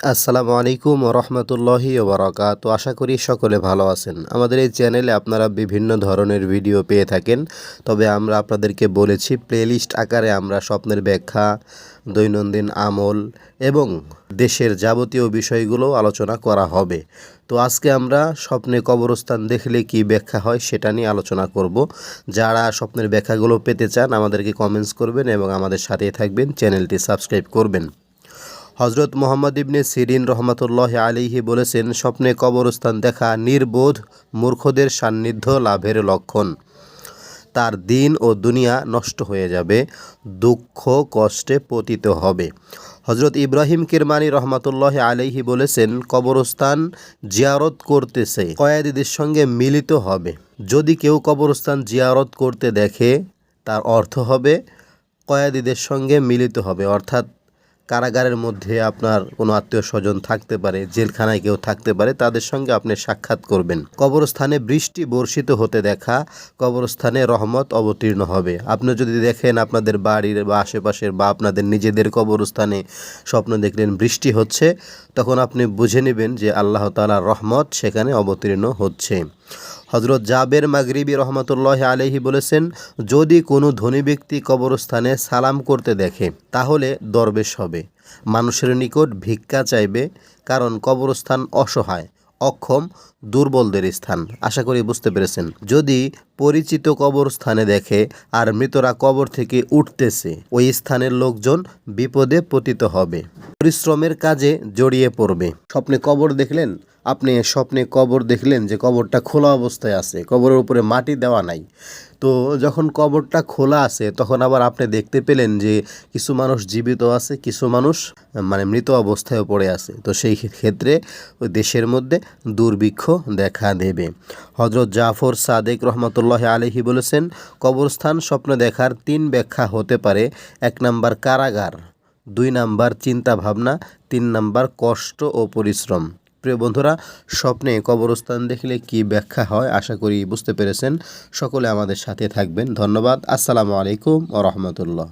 আসসালামু আলাইকুম রহমতুল্লাহি ওবরাকাত আশা করি সকলে ভালো আছেন। আমাদের এই চ্যানেলে আপনারা বিভিন্ন ধরনের ভিডিও পেয়ে থাকেন। তবে আমরা আপনাদেরকে বলেছি, প্লেলিস্ট আকারে আমরা স্বপ্নের ব্যাখ্যা, দৈনন্দিন আমল এবং দেশের যাবতীয় বিষয়গুলো আলোচনা করা হবে। তো আজকে আমরা স্বপ্নে কবরস্থান দেখলে কি ব্যাখ্যা হয় সেটা নিয়ে আলোচনা করব। যারা স্বপ্নের ব্যাখ্যাগুলো পেতে চান, আমাদেরকে কমেন্টস করবেন এবং আমাদের সাথেই থাকবেন। চ্যানেলটি সাবস্ক্রাইব করবেন। হজরত মোহাম্মদ ইবনে সিরিন রহমতুল্লাহ আলিহি বলেছেন, স্বপ্নে কবরস্থান দেখা নির্বোধ মূর্খদের সান্নিধ্য লাভের লক্ষণ। তার দিন ও দুনিয়া নষ্ট হয়ে যাবে, দুঃখ কষ্টে পতিত হবে। হজরত ইব্রাহিম কিরমানি রহমতুল্লাহ আলাইহি বলেছেন, কবরস্থান জিয়ারত করতেছে, কয়েদিদের সঙ্গে মিলিত হবে। যদি কেউ কবরস্থান জিয়ারত করতে দেখে, তার অর্থ হবে কয়েদিদের সঙ্গে মিলিত হবে, অর্থাৎ কারাগারের মধ্যে আপনার কোনো আত্মীয় স্বজন থাকতে পারে, জেলখানায় কেউ থাকতে পারে, তাদের সঙ্গে আপনি সাক্ষাৎ করবেন। কবরস্থানে বৃষ্টি বর্ষিত হতে দেখা, কবরস্থানে রহমত অবতীর্ণ হবে। আপনি যদি দেখেন আপনাদের বাড়ির বা আশেপাশের বা আপনাদের নিজেদের কবরস্থানে স্বপ্ন দেখলেন বৃষ্টি হচ্ছে, তখন আপনি বুঝে নেবেন যে আল্লাহ তালার রহমত সেখানে অবতীর্ণ হচ্ছে। হজরত জাবের মাগরিবি রহমতুল্লাহ আলহি বলেছেন, যদি কোনো ধনী ব্যক্তি কবরস্থানে সালাম করতে দেখে, তাহলে দরবেশ হবে। মানুষের নিকট ভিক্ষা চাইবে, কারণ কবরস্থান অসহায়। অক্ষম দুর্বলদের স্থান। আশা করি বুঝতে পেরেছেন। যদি পরিচিত কবরস্থানে দেখে আর মৃতরা কবর থেকে উঠতেছে, ওই স্থানের লোকজন বিপদে পতিত হবে। পরিশ্রমের কাজে জড়িয়ে পড়বে। স্বপ্নে কবর দেখলেন? আপনি স্বপ্নে কবর দেখলেন যে কবরটা খোলা অবস্থায় আছে। কবরের উপরে মাটি দেওয়া নাই। তো যখন কবরটা খোলা আছে, তখন আবার আপনি দেখতে পেলেন যে কিছু মানুষ জীবিত আছে, কিছু মানুষ মানে মৃত অবস্থায় পড়ে আছে। তো সেই ক্ষেত্রে ওই দেশের মধ্যে দুর্ভিক্ষ দেখা দেবে। হজরত জাফর সাদেক রহমতুল্লাহ আলহি বলেছেন, কবরস্থান স্বপ্ন দেখার তিন ব্যাখ্যা হতে পারে। এক নাম্বার কারাগার, দুই নাম্বার চিন্তা ভাবনা তিন নাম্বার কষ্ট ও পরিশ্রম। প্রিয় বন্ধুরা, স্বপ্নে কবরস্থান দেখলে কি ব্যাখ্যা হয় আশা করি বুঝতে পেরেছেন। সকলে আমাদের সাথে থাকবেন। ধন্যবাদ। আসসালামু আলাইকুম ও রহমতুল্লাহ।